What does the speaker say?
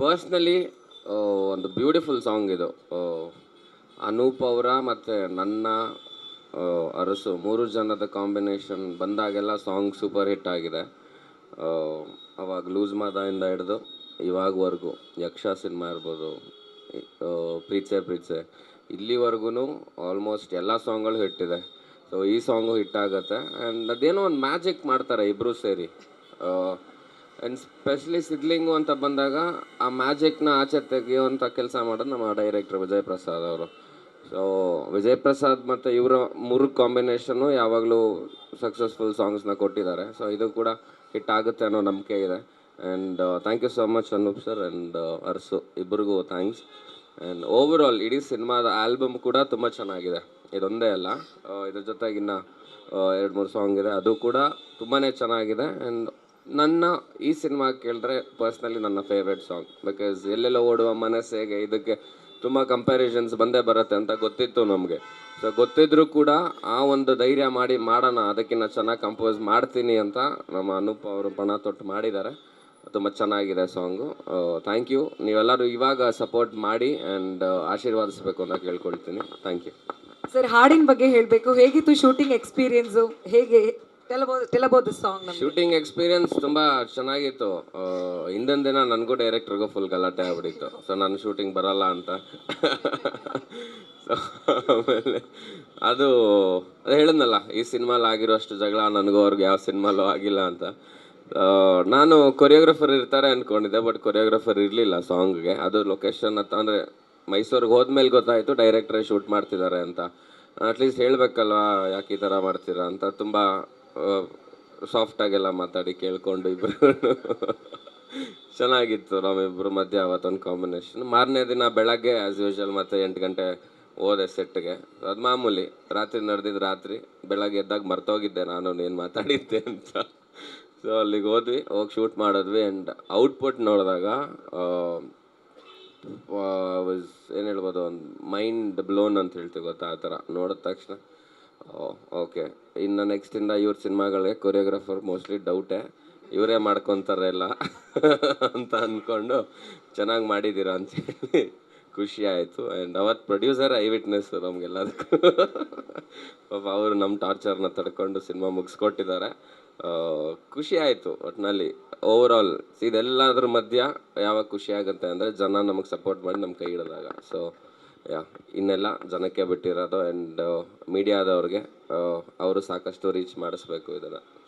Personally ಒಂದು beautiful song ಇದು. ಅನೂಪ್ ಅವರ ಮತ್ತು ನನ್ನ ಅರಸು, ಮೂರು ಜನದ ಕಾಂಬಿನೇಷನ್ ಬಂದಾಗೆಲ್ಲ ಸಾಂಗ್ ಸೂಪರ್ ಹಿಟ್ ಆಗಿದೆ. ಅವಾಗ ಲೂಸ್ ಮಾದಾಯಿಂದ ಹಿಡಿದು ಇವಾಗವರೆಗೂ, ಯಕ್ಷ ಸಿನಿಮಾ ಇರ್ಬೋದು ಪ್ರೀತ್ಸೆ ಪ್ರೀತ್ಸೆ. ಇಲ್ಲಿವರೆಗೂ ಆಲ್ಮೋಸ್ಟ್ ಎಲ್ಲ ಸಾಂಗ್ಗಳು ಹಿಟ್ಟಿದೆ ಸೊ ಈ ಸಾಂಗು ಹಿಟ್ ಆಗುತ್ತೆ. ಆ್ಯಂಡ್ ಅದೇನೋ ಒಂದು ಮ್ಯಾಜಿಕ್ ಮಾಡ್ತಾರೆ ಇಬ್ಬರೂ ಸೇರಿ. ಆ್ಯಂಡ್ ಸ್ಪೆಷಲಿ ಸಿದ್ಲಿಂಗು ಅಂತ ಬಂದಾಗ ಆ ಮ್ಯಾಜಿಕ್ನ ಆಚೆ ತೆಗೆಯುವಂಥ ಕೆಲಸ ಮಾಡೋದು ನಮ್ಮ ಡೈರೆಕ್ಟರ್ ವಿಜಯ್ ಪ್ರಸಾದ್ ಅವರು. ಸೊ ವಿಜಯ್ ಪ್ರಸಾದ್ ಮತ್ತು ಇವರ ಮೂರು ಕಾಂಬಿನೇಷನ್ನು ಯಾವಾಗಲೂ ಸಕ್ಸಸ್ಫುಲ್ ಸಾಂಗ್ಸ್ನ ಕೊಟ್ಟಿದ್ದಾರೆ. ಸೊ ಇದು ಕೂಡ ಹಿಟ್ ಆಗುತ್ತೆ ಅನ್ನೋ ನಂಬಿಕೆ ಇದೆ. And thank you so much Anoop sir and Arsu ಇಬ್ಬರಿಗೂ ಥ್ಯಾಂಕ್ಸ್ ಆ್ಯಂಡ್ ಓವರ್ ಆಲ್ ಇಡೀ ಸಿನಿಮಾದ ಆಲ್ಬಮ್ ಕೂಡ ತುಂಬ ಚೆನ್ನಾಗಿದೆ. ಇದೊಂದೇ ಅಲ್ಲ ಆ, ಇದ್ರ ಜೊತೆಗಿನ್ನ ಎರಡು ಮೂರು ಸಾಂಗ್ ಇದೆ. ಅದು ಕೂಡ ತುಂಬಾ ಚೆನ್ನಾಗಿದೆ. ಆ್ಯಂಡ್ ನನ್ನ ಈ ಸಿನಿಮಾ ಕೇಳಿದ್ರೆ ಪರ್ಸ್ನಲಿ ನನ್ನ ಫೇವ್ರೆಟ್ ಸಾಂಗ್ ಬಿಕಾಸ್ ಎಲ್ಲೆಲ್ಲ ಓಡುವ ಮನಸ್ಸಿಗೆ ಇದಕ್ಕೆ ತುಂಬ ಕಂಪ್ಯಾರಿಸನ್ಸ್ ಬಂದೇ ಬರುತ್ತೆ ಅಂತ ಗೊತ್ತಿತ್ತು ನಮಗೆ. ಸೊ ಗೊತ್ತಿದ್ರೂ ಕೂಡ ಆ ಒಂದು ಧೈರ್ಯ ಮಾಡಿ ಮಾಡೋಣ ಅದಕ್ಕಿಂತ ಚೆನ್ನಾಗಿ ಕಂಪೋಸ್ ಮಾಡ್ತೀನಿ ಅಂತ ನಮ್ಮ ಅನೂಪ್ ಅವರು ಪಣ ತೊಟ್ಟು ಮಾಡಿದ್ದಾರೆ. ತುಂಬ ಚೆನ್ನಾಗಿದೆ ಸಾಂಗು ಥ್ಯಾಂಕ್ ಯು ನೀವೆಲ್ಲರೂ ಇವಾಗ ಸಪೋರ್ಟ್ ಮಾಡಿ ಆ್ಯಂಡ್ ಆಶೀರ್ವಾದಿಸ್ಬೇಕು ಅಂತ ಕೇಳ್ಕೊಳ್ತೀನಿ. ಥ್ಯಾಂಕ್ ಯು ಸರ್, ಹಾಡಿನ ಬಗ್ಗೆ ಹೇಳಬೇಕು. ಹೇಗಿತ್ತು ಶೂಟಿಂಗ್ ಎಕ್ಸ್ಪೀರಿಯನ್ಸು ಹೇಗೆ ಶೂಟಿಂಗ್ ಎಕ್ಸ್ಪೀರಿಯನ್ಸ್ ತುಂಬಾ ಚೆನ್ನಾಗಿತ್ತು. ಹಿಂದಿನ ದಿನ ನನಗೂ ಡೈರೆಕ್ಟರ್ಗೂ ಫುಲ್ ಗಲಾಟೆ ಆಗ್ಬಿಟ್ಟಿತ್ತು. ಸೊ ನಾನು ಶೂಟಿಂಗ್ ಬರಲ್ಲ ಅಂತ. ಅದು ಅದು ಹೇಳಿದ್ನಲ್ಲ, ಈ ಸಿನಿಮಾಲ್ ಆಗಿರೋಷ್ಟು ಜಗಳ ನನಗೂ ಅವ್ರಿಗೆ ಯಾವ ಸಿನಿಮಾಲೂ ಆಗಿಲ್ಲ ಅಂತ. ನಾನು ಕೊರಿಯೋಗ್ರಫರ್ ಇರ್ತಾರೆ ಅಂದ್ಕೊಂಡಿದ್ದೆ ಬಟ್ ಕೊರಿಯೋಗ್ರಫರ್ ಇರಲಿಲ್ಲ ಸಾಂಗ್ಗೆ ಅದು ಲೊಕೇಶನ್ ಅಂತ ಅಂದರೆ ಮೈಸೂರಿಗೆ ಹೋದ್ಮೇಲೆ ಗೊತ್ತಾಯಿತು ಡೈರೆಕ್ಟ್ರೇ ಶೂಟ್ ಮಾಡ್ತಿದ್ದಾರೆ ಅಂತ. ಅಟ್ಲೀಸ್ಟ್ ಹೇಳಬೇಕಲ್ವಾ, ಯಾಕೆ ಈ ಥರ ಮಾಡ್ತೀರಾ ಅಂತ. ತುಂಬ ಸಾಫ್ಟಾಗೆಲ್ಲ ಮಾತಾಡಿ ಕೇಳ್ಕೊಂಡು ಇಬ್ಬರು ಚೆನ್ನಾಗಿತ್ತು ನಮ್ಮಿಬ್ಬರು ಮಧ್ಯೆ ಅವತ್ತೊಂದು ಕಾಂಬಿನೇಷನ್ ಮಾರನೇ ದಿನ ಬೆಳಗ್ಗೆ ಆ್ಯಸ್ ಯೂಶಲ್ ಮತ್ತೆ ಎಂಟು ಗಂಟೆ ಹೋದೆ ಸೆಟ್ಗೆ ಅದು ಮಾಮೂಲಿ, ರಾತ್ರಿ ನಡೆದಿದ್ದು ರಾತ್ರಿ, ಬೆಳಗ್ಗೆ ಎದ್ದಾಗ ಮರ್ತೋಗಿದ್ದೆ ನಾನು ಏನು ಮಾತಾಡಿದ್ದೆ ಅಂತ. ಸೊ ಅಲ್ಲಿಗೆ ಹೋದ್ವಿ, ಹೋಗಿ ಶೂಟ್ ಮಾಡಿದ್ವಿ ಆ್ಯಂಡ್ ಔಟ್ಪುಟ್ ನೋಡಿದಾಗ ವಾಸ್ ಏನು ಹೇಳ್ಬೋದು, ಒಂದು ಮೈಂಡ್ ಬ್ಲೋನ್ ಅಂತ ಹೇಳ್ತೀವಿ ಗೊತ್ತಾ, ಆ ಥರ. ನೋಡಿದ ತಕ್ಷಣ. ಓಕೆ ಇನ್ನು ನೆಕ್ಸ್ಟಿಂದ ಇವ್ರ ಸಿನಿಮಾಗಳಿಗೆ ಕೊರಿಯೋಗ್ರಾಫರ್ ಮೋಸ್ಟ್ಲಿ ಡೌಟೇ ಇವರೇ ಮಾಡ್ಕೊತಾರೆ ಎಲ್ಲ ಅಂತ ಅಂದ್ಕೊಂಡು ಚೆನ್ನಾಗಿ ಮಾಡಿದ್ದೀರಾ ಅಂತೇಳಿ ಖುಷಿ ಆಯಿತು. ಆ್ಯಂಡ್ ಅವತ್ತು ಪ್ರೊಡ್ಯೂಸರ್ ಐ ವಿಟ್ನೆಸ್ ನಮಗೆಲ್ಲದಕ್ಕೂ. ಪಾಪ ಅವರು ನಮ್ಮ ಟಾರ್ಚರ್ನ ತಡ್ಕೊಂಡು ಸಿನಿಮಾ ಮುಗಿಸ್ಕೊಟ್ಟಿದ್ದಾರೆ. ಆ, ಖುಷಿ ಆಯಿತು ಒಟ್ಟಿನಲ್ಲಿ ಓವರ್ ಆಲ್ ಇದೆಲ್ಲದ್ರ ಮಧ್ಯ ಯಾವಾಗ ಖುಷಿ ಆಗುತ್ತೆ ಅಂದರೆ ಜನ ನಮಗೆ ಸಪೋರ್ಟ್ ಮಾಡಿ ನಮ್ಮ ಕೈ ಹಿಡಿದಾಗ. ಸೊ ಯಾ ಇನ್ನೆಲ್ಲ ಜನಕ್ಕೆ ಬಿಟ್ಟಿರೋದು ಆ್ಯಂಡ್ ಮೀಡಿಯಾದವ್ರಿಗೆ ಅವರು ಸಾಕಷ್ಟು ರೀಚ್ ಮಾಡಿಸ್ಬೇಕು ಇದನ್ನು.